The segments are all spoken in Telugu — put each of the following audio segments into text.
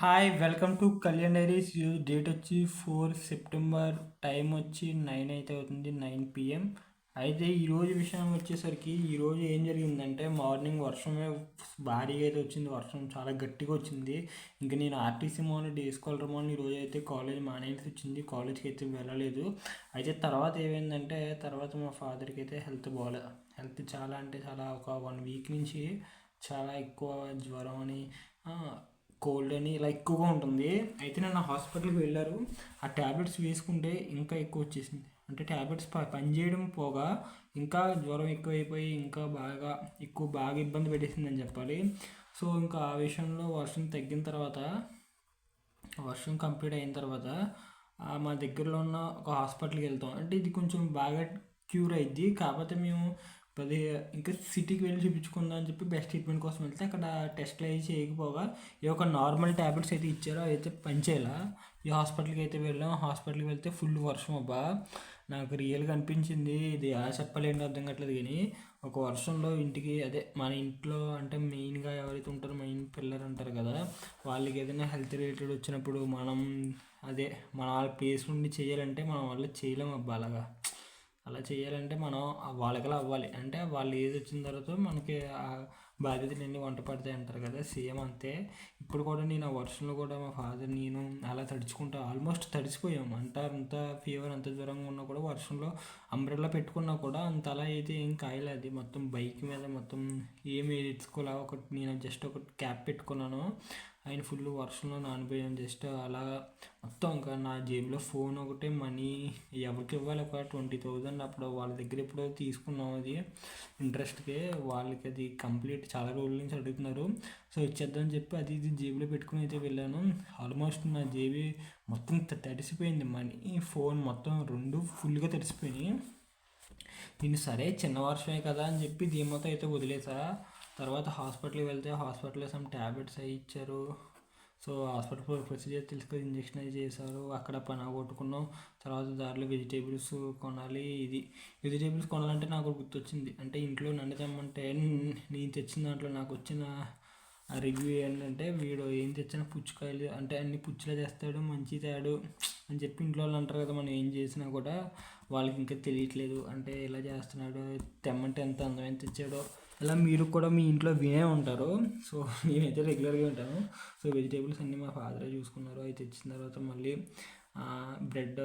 Hi welcome to Kalyan diaries ఈరోజు డేట్ వచ్చి ఫోర్ సెప్టెంబర్ టైం వచ్చి నైన్ అయితే అవుతుంది నైన్ పిఎం అయితే ఈరోజు విషయం వచ్చేసరికి ఈరోజు ఏం జరిగిందంటే మార్నింగ్ వర్షమే భారీగా అయితే వచ్చింది. వర్షం చాలా గట్టిగా వచ్చింది. ఇంకా నేను RTC mall day scholar mall ఈరోజు అయితే కాలేజ్ మానేసి వచ్చింది. కాలేజ్కి అయితే వెళ్ళలేదు. అయితే తర్వాత ఏమైందంటే తర్వాత మా ఫాదర్కి అయితే హెల్త్ బాగాలేదు హెల్త్ చాలా అంటే చాలా ఒక వన్ వీక్ నుంచి చాలా ఎక్కువ జ్వరం అని కోల్డ్ అని ఇలా ఎక్కువగా ఉంటుంది. అయితే నేను హాస్పిటల్కి వెళ్ళారు. ఆ ట్యాబ్లెట్స్ వేసుకుంటే ఇంకా ఎక్కువ వచ్చేసింది. అంటే ట్యాబ్లెట్స్ ప పనిచేయడం పోగా ఇంకా జ్వరం ఎక్కువైపోయి ఇంకా బాగా ఎక్కువ బాగా ఇబ్బంది పెట్టేసిందని చెప్పాలి. సో ఇంకా ఆ విషయంలో వర్షం తగ్గిన తర్వాత వర్షం కంప్లీట్ అయిన తర్వాత మా దగ్గరలో ఉన్న ఒక హాస్పిటల్కి వెళ్తాం. అంటే ఇది కొంచెం బాగా క్యూర్ అయింది కాకపోతే మేము పది ఇంకా సిటీకి వెళ్ళి చూపించుకుందాం అని చెప్పి బెస్ట్ ట్రీట్మెంట్ కోసం వెళ్తే అక్కడ టెస్ట్లు అవి చేయకపోగా ఈ ఒక నార్మల్ ట్యాబ్లెట్స్ అయితే ఇచ్చారో అయితే పనిచేయాలా. ఈ హాస్పిటల్కి అయితే వెళ్ళాం. హాస్పిటల్కి వెళ్తే ఫుల్ వర్షం అబ్బా. నాకు రియల్గా అనిపించింది. ఇది ఎలా చెప్పలేంటి అర్థం కావట్లేదు కానీ ఒక వర్షంలో ఇంటికి అదే మన ఇంట్లో అంటే మెయిన్గా ఎవరైతే ఉంటారో మెయిన్ పిల్లలు అంటారు కదా వాళ్ళకి ఏదైనా హెల్త్ రిలేటెడ్ వచ్చినప్పుడు మనం అదే మన వాళ్ళ ప్లేస్ నుండి చేయాలంటే మనం వాళ్ళు చేయలేం అబ్బా అలాగా. అలా చేయాలంటే మనం వాళ్ళకలా అవ్వాలి. అంటే వాళ్ళు ఏది వచ్చిన తర్వాత మనకి ఆ బాధ్యతలు అన్నీ వంట పడతాయి అంటారు కదా సేమ్ అంతే. ఇప్పుడు కూడా నేను ఆ వర్షంలో కూడా మా ఫాదర్ నేను అలా తడుచుకుంటా ఆల్మోస్ట్ తడిచిపోయాము అంత అంత ఫీవర్ అంత జ్వరంగా ఉన్నా కూడా వర్షంలో అంబ్రెల్లా పెట్టుకున్నా కూడా అంత అలా అయితే ఏం కాయలేదు. అది మొత్తం బైక్ మీద మొత్తం ఏమి ఎత్తుకోలే ఒకటి నేను జస్ట్ ఒక క్యాప్ పెట్టుకున్నాను. ఆయన ఫుల్ వర్షంలో నానిపోయాను జస్ట్ అలా మొత్తం ఇంకా నా జేబులో ఫోన్ ఒకటే మనీ ఎవరికి ఇవ్వాలి? ఒక ట్వంటీ థౌజండ్ అప్పుడు వాళ్ళ దగ్గర ఎప్పుడో తీసుకున్నాం అది. ఇంట్రెస్ట్కి వాళ్ళకి అది కంప్లీట్ చాలా రోజుల నుంచి అడుగుతున్నారు. సో ఇచ్చేద్దామని చెప్పి అది ఇది జేబులో పెట్టుకుని అయితే వెళ్ళాను. ఆల్మోస్ట్ నా జేబీ మొత్తం తడిసిపోయింది. మనీ ఫోన్ మొత్తం రెండు ఫుల్గా తడిసిపోయినాయి. నేను సరే చిన్న వర్షమే కదా అని చెప్పి ధీమాతో అయితే వదిలేసా. తర్వాత హాస్పిటల్కి వెళ్తే హాస్పిటల్లో సమ్ ట్యాబ్లెట్స్ అవి ఇచ్చారు. సో హాస్పిటల్ ప్రొసీజర్ తెలుసుకొని ఇంజక్షన్ అవి చేశారు. అక్కడ పని కొట్టుకున్నాం తర్వాత దారిలో వెజిటేబుల్స్ కొనాలి ఇది. వెజిటేబుల్స్ కొనాలంటే నాకు గుర్తొచ్చింది. అంటే ఇంట్లో నన్ను తెమ్మంటే నేను తెచ్చిన దాంట్లో నాకు వచ్చిన ఆ రివ్యూ ఏంటంటే వీడు ఏం తెచ్చినా పుచ్చుకాయలు అంటే అన్ని పుచ్చులా చేస్తాడు మంచి తేడు అని చెప్పి ఇంట్లో వాళ్ళు అంటారు కదా మనం ఏం చేసినా కూడా వాళ్ళకి ఇంకా తెలియట్లేదు. అంటే ఇలా చేస్తున్నాడు తెమ్మంటే ఎంత అందమైన తెచ్చాడో. ఇలా మీరు కూడా మీ ఇంట్లో వినే ఉంటారు. సో నేనైతే రెగ్యులర్గా ఉంటాను సో వెజిటేబుల్స్ అన్నీ మా ఫాదరే చూసుకున్నారు. అవి తెచ్చిన తర్వాత మళ్ళీ బ్రెడ్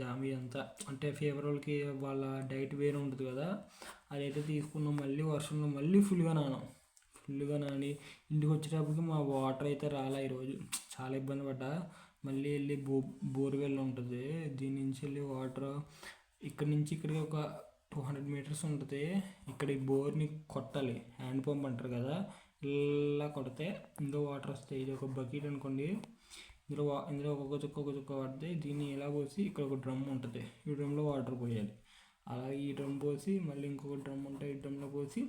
జామీ అంతా అంటే ఫీవర్ వాళ్ళకి వాళ్ళ డైట్ వేరే ఉంటుంది కదా. అదైతే తీసుకున్నాం. మళ్ళీ వర్షంలో మళ్ళీ ఫుల్గా నానాం. ఫుల్గా నాని ఇంటికి వచ్చేటప్పటికి మా వాటర్ అయితే రాలే ఈరోజు చాలా ఇబ్బంది పడ్డా. మళ్ళీ వెళ్ళి బో బోర్వెల్ ఉంటుంది. దీని నుంచి వెళ్ళి వాటర్ ఇక్కడి నుంచి ఇక్కడికి ఒక టూ హండ్రెడ్ మీటర్స్ ఉంటుంది. ఇక్కడ ఈ బోర్ని కొట్టాలి. హ్యాండ్ పంప్ అంటారు కదా ఇలా కొడితే ఇందులో వాటర్ వస్తాయి. ఇది ఒక బకెట్ అనుకోండి. ఇందులో వా ఇందులో ఒక్కొక్క చుక్క ఒక చుక్క పడితే దీన్ని ఎలా పోసి ఇక్కడ ఒక డ్రమ్ ఉంటుంది. ఈ డ్రమ్లో వాటర్ పోయాలి. అలాగే ఈ డ్రమ్ పోసి మళ్ళీ ఇంకొక డ్రమ్ ఉంటే ఈ డ్రమ్లో పోసి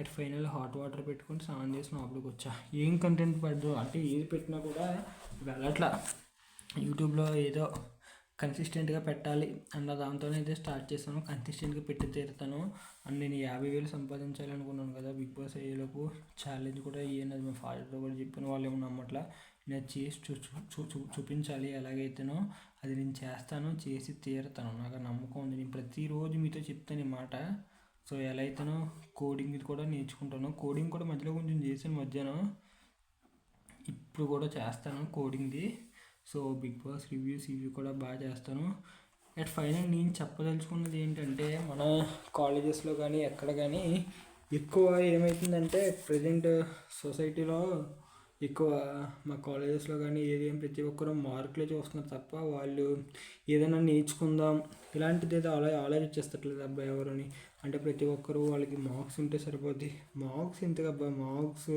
అట్ ఫైనల్ హాట్ వాటర్ పెట్టుకొని స్నానం చేసి లోపలికి వచ్చా. ఏం కంటెంట్ పడదు అంటే ఏది పెట్టినా కూడా వెళ్ళట్లా యూట్యూబ్లో ఏదో కన్సిస్టెంట్గా పెట్టాలి అన్న దాంతోనే అయితే స్టార్ట్ చేస్తాను. కన్సిస్టెంట్గా పెట్టి తీరుతాను. అండ్ నేను యాభై వేలు సంపాదించాలి అనుకున్నాను కదా బిగ్ బాస్ అయ్యేలోపు ఛాలెంజ్ కూడా అయ్యేది మా ఫాదర్తో కూడా చెప్పిన. వాళ్ళు ఏమో నమ్మట్లా? నేను చేసి చూ చూ- చూ చూ చూపించాలి ఎలాగైతేనో. అది నేను చేస్తాను చేసి తీరుతాను. నాకు నమ్మకం ఉంది. నేను ప్రతిరోజు మీతో చెప్తాను ఈ మాట. సో ఎలా అయితేనో కోడింగ్ కూడా నేర్చుకుంటాను. కోడింగ్ కూడా మధ్యలో కొంచెం చేశాను మధ్యాహ్నం. ఇప్పుడు కూడా చేస్తాను కోడింగ్ది సో బిగ్ బాస్ రివ్యూస్ ఇవి కూడా బాగా చేస్తాను. అట్ ఫైనల్ నేను చెప్పదలుచుకున్నది ఏంటంటే మన కాలేజెస్లో కానీ ఎక్కడ కానీ ఎక్కువ ఏమవుతుందంటే ప్రజెంట్ సొసైటీలో ఎక్కువ మా కాలేజెస్లో కానీ ఏదేం ప్రతి ఒక్కరు మార్కులే చూస్తున్నారు తప్ప వాళ్ళు ఏదైనా నేర్చుకుందాం ఇలాంటిది ఏదో ఆలో ఆలోచించేస్తట్లేదు అబ్బాయి ఎవరని. అంటే ప్రతి ఒక్కరు వాళ్ళకి మార్క్స్ ఉంటే సరిపోద్ది. మార్క్స్ ఎందుకు అబ్బాయి మార్క్స్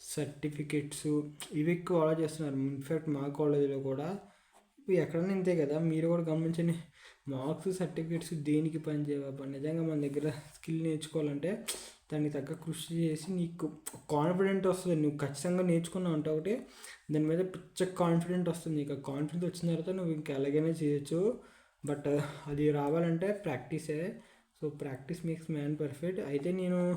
సర్టిఫికెట్స్ ఇవి ఎక్కువ ఆలోచిస్తున్నారు ఇన్ఫ్యాక్ట్ మా కాలేజీలో కూడా ఎక్కడన్నా ఎక్కడైనా ఇంతే కదా మీరు కూడా గమనించండి. మార్క్స్ సర్టిఫికెట్స్ దేనికి పనిచేయవబ్బా నిజంగా మన దగ్గర స్కిల్ నేర్చుకోవాలంటే దానికి తగ్గ కృషి చేసి నీకు కాన్ఫిడెంట్ వస్తుంది. నువ్వు ఖచ్చితంగా నేర్చుకున్నావు అంటే ఒకటి దాని మీద పిచ్చ కాన్ఫిడెంట్ వస్తుంది. నీకు కాన్ఫిడెంట్ వచ్చిన తర్వాత నువ్వు ఇంకా ఎలాగైనా చేయొచ్చు. బట్ అది రావాలంటే ప్రాక్టీసే. So practice makes man perfect. అయితే నేను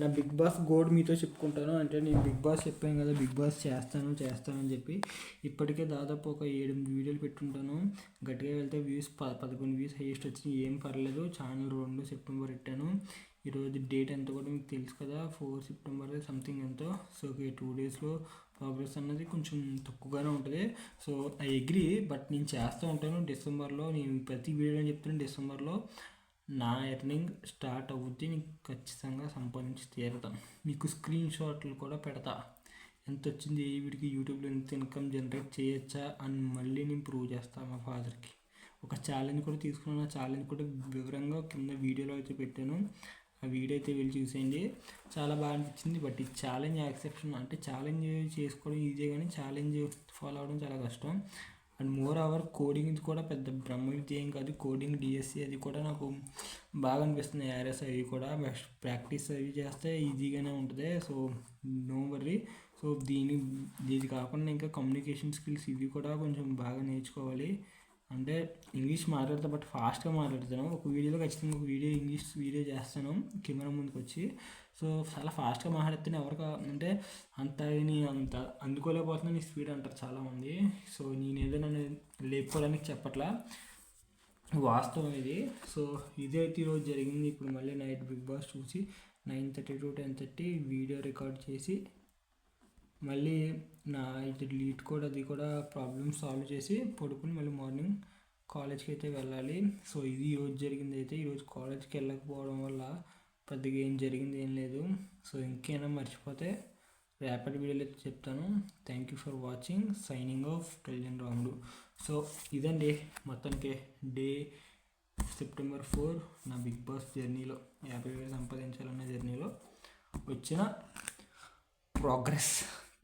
నా బిగ్ బాస్ గోడ్ మీతో చెప్పుకుంటాను అంటే నేను బిగ్ బాస్ చెప్పాను కదా బిగ్ బాస్ చేస్తాను చేస్తాను అని చెప్పి ఇప్పటికే దాదాపు ఒక ఏడు వీడియోలు పెట్టుంటాను. గట్టిగా వెళ్తే వ్యూస్ ప పదకొండు వ్యూస్ హైయెస్ట్ వచ్చినాయి. ఏం పర్లేదు. ఛానల్ రెండు సెప్టెంబర్ పెట్టాను. ఈరోజు డేట్ ఎంత కూడా మీకు తెలుసు కదా ఫోర్ సెప్టెంబర్ సంథింగ్ ఎంతో. సో ఈ టూ డేస్లో ప్రోగ్రెస్ అన్నది కొంచెం తక్కువగానే ఉంటుంది. సో ఐ అగ్రి బట్ నేను చేస్తూ ఉంటాను. డిసెంబర్లో నేను ప్రతి వీడియో చెప్తున్నాను డిసెంబర్లో నా ఎర్నింగ్ స్టార్ట్ అవుద్ది నీకు ఖచ్చితంగా సంపాదించి తీరుతాను. మీకు స్క్రీన్ షాట్లు కూడా పెడతా. ఎంత వచ్చింది ఏ వీడికి యూట్యూబ్లో ఎంత ఇన్కమ్ జనరేట్ చేయొచ్చా అని మళ్ళీ నేను ప్రూవ్ చేస్తాను మా ఫాదర్కి. ఒక ఛాలెంజ్ కూడా తీసుకున్నాను. ఆ ఛాలెంజ్ కూడా వివరంగా కింద వీడియోలో అయితే పెట్టాను. ఆ వీడియో అయితే వెళ్ళి చూసేయండి. చాలా బాగా అనిపించింది బట్ ఈ ఛాలెంజ్ యాక్సెప్షన్ అంటే ఛాలెంజ్ చేసుకోవడం ఈజీ కానీ ఛాలెంజ్ ఫాలో అవ్వడం చాలా కష్టం. అండ్ మోర్ అవర్ కోడింగ్ కూడా పెద్ద బ్రహ్మవిద్య ఏం కాదు కోడింగ్ డిఎస్సి అది కూడా నాకు బాగా అనిపిస్తుంది. ఆర్ఎస్ అవి కూడా బెస్ట్ ప్రాక్టీస్ అవి చేస్తే ఈజీగానే ఉంటుంది. So no worry. సో దీని దీని కాకుండా ఇంకా కమ్యూనికేషన్ స్కిల్స్ ఇవి కూడా కొంచెం బాగా నేర్చుకోవాలి. అంటే ఇంగ్లీష్ మాట్లాడతా బట్ ఫాస్ట్గా మాట్లాడతాను ఒక వీడియోలో ఖచ్చితంగా ఒక వీడియో ఇంగ్లీష్ వీడియో చేస్తాను కెమెరా ముందుకు వచ్చి. సో చాలా ఫాస్ట్గా మాట్లాడితేనే ఎవరికి అంటే అంత అంత అందుకోలేకపోతున్నా నీ స్పీడ్ అంటారు చాలామంది. సో నేను ఏదో నన్ను లేపుకోవడానికి చెప్పట్లా? వాస్తవం ఇది. సో ఇదే అయితే ఈరోజు జరిగింది. ఇప్పుడు మళ్ళీ నైట్ బిగ్ బాస్ చూసి nine thirty to ten thirty video record చేసి మళ్ళీ నా ఇది లీడ్ కూడా అది కూడా ప్రాబ్లమ్ సాల్వ్ చేసి పడుకుని మళ్ళీ మార్నింగ్ కాలేజ్కి అయితే వెళ్ళాలి. సో ఇది ఈరోజు జరిగింది అయితే ఈరోజు కాలేజ్కి వెళ్ళకపోవడం వల్ల పెద్దగా ఏం జరిగింది ఏం లేదు. సో ఇంకేమైనా మర్చిపోతే ర్యాపిడ్ వీడియోలో అయితే చెప్తాను. Thank you for watching signing off Kalyan Ramudu so ఇదండి మొత్తానికి డే సెప్టెంబర్ ఫోర్ నా బిగ్ బాస్ జర్నీలో యాభై వేలు సంపాదించాలన్న జర్నీలో వచ్చిన progress